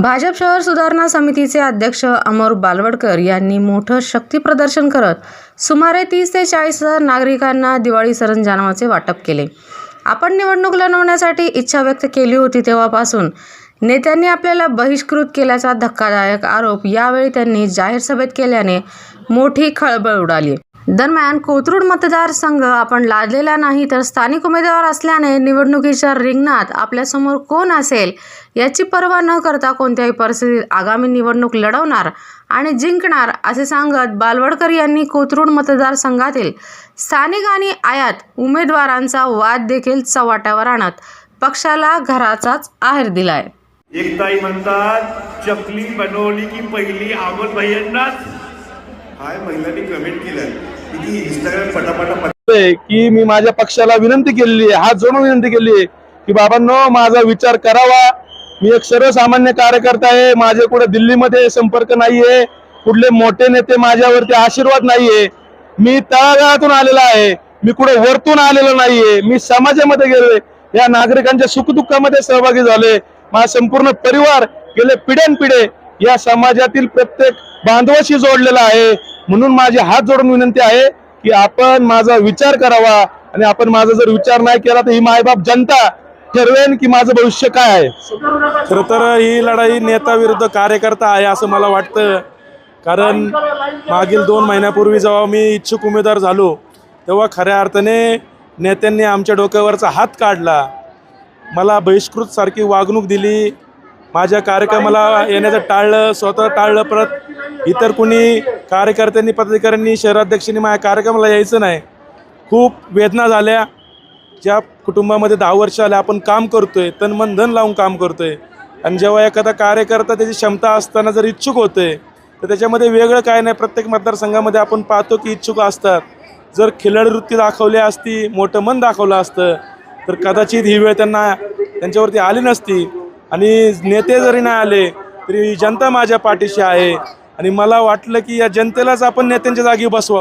भाजप शहर सुधारणा समितीचे अध्यक्ष अमर बालवडकर यांनी मोठं शक्ती प्रदर्शन करत सुमारे तीस ते चाळीस हजार नागरिकांना दिवाळी सरंजामाचे वाटप केले. आपण निवडणूक लढवण्यासाठी इच्छा व्यक्त केली होती तेव्हापासून. नेत्यांनी आपल्याला बहिष्कृत केल्याचा धक्कादायक आरोप यावेळी त्यांनी जाहीर सभेत केल्याने मोठी खळबळ उडाली. दरम्यान कोथरूड मतदारसंघ आपण लादलेला नाही तर स्थानिक उमेदवार असल्याने निवडणुकीच्या रिंगणात आपल्यासमोर कोण असेल याची पर्वा न करता कोणत्याही परिस्थितीत आगामी निवडणूक लढवणार आणि जिंकणार असे सांगत बालवडकर यांनी कोथरूड मतदारसंघातील स्थानिक आणि आयात उमेदवारांचा वाद देखील चव्हाट्यावर आणत पक्षाला घराचाच आहेर दिलाय. एक ताई म्हणतात चकली बनवली की पहिली अमोल भैयांनाच हाय महिलांनी कमेंट केलंय. की मी माझ्या पक्षाला विनंती केलेली आहे हात जोडून विनंती केली आहे की बाबांनो माझा विचार करावा. मी एक सर्वसामान्य कार्यकर्ता आहे माझे कुठे दिल्लीमध्ये संपर्क नाहीये कुठले मोठे नेते माझ्यावरती आशीर्वाद नाहीये. मी तळागाळातून आलेला आहे मी कुठे वरतून आलेलो नाहीये मी समाजामध्ये गेलोय. या नागरिकांच्या सुखदुःखामध्ये सहभागी झालोय. माझा संपूर्ण परिवार गेले पिढ्यानपिढे या समाजातील प्रत्येक बांधवाशी जोडलेला आहे. म्हणून माझे हात जोडून विनंती आहे की आपण माझा विचार करावा आणि आपण माझा जर विचार नाही केला तर ही मायबाप जनता ठरवेन की माझं भविष्य काय आहे. खरं तर ही लढाई नेता विरुद्ध कार्यकर्ता आहे असं मला वाटतं. कारण मागील दोन महिन्यापूर्वी जेव्हा मी इच्छुक उमेदवार झालो तेव्हा खऱ्या अर्थाने नेत्यांनी आमच्या डोक्यावरचा हात काढला. मला बहिष्कृत सारखी वागणूक दिली. माझ्या कार्यक्रमाला येण्याचं टाळलं स्वतः टाळलं परत. इतर कुणी कार्यकर्त्यांनी पदाधिकाऱ्यांनी शहराध्यक्षांनी माझ्या कार्यक्रमाला यायचं नाही. खूप वेदना झाल्या. ज्या कुटुंबामध्ये दहा वर्ष आल्या आपण काम करतोय तन मन धन लावून काम करतोय. आणि जेव्हा एखादा कार्यकर्ता त्याची क्षमता असताना जर इच्छुक होते तर त्याच्यामध्ये वेगळं काय नाही. प्रत्येक मतदारसंघामध्ये आपण पाहतो की इच्छुक असतात. जर खिलाडी वृत्ती दाखवली असती मोठं मन दाखवलं असतं तर कदाचित ही वेळ त्यांना त्यांच्यावरती आली नसती. आणि नेते जरी नाही आले तरी जनता माझ्या पाठीशी आहे. आणि मला वाटलं की या जनतेलाच आपण नेत्यांच्या जागी बसवा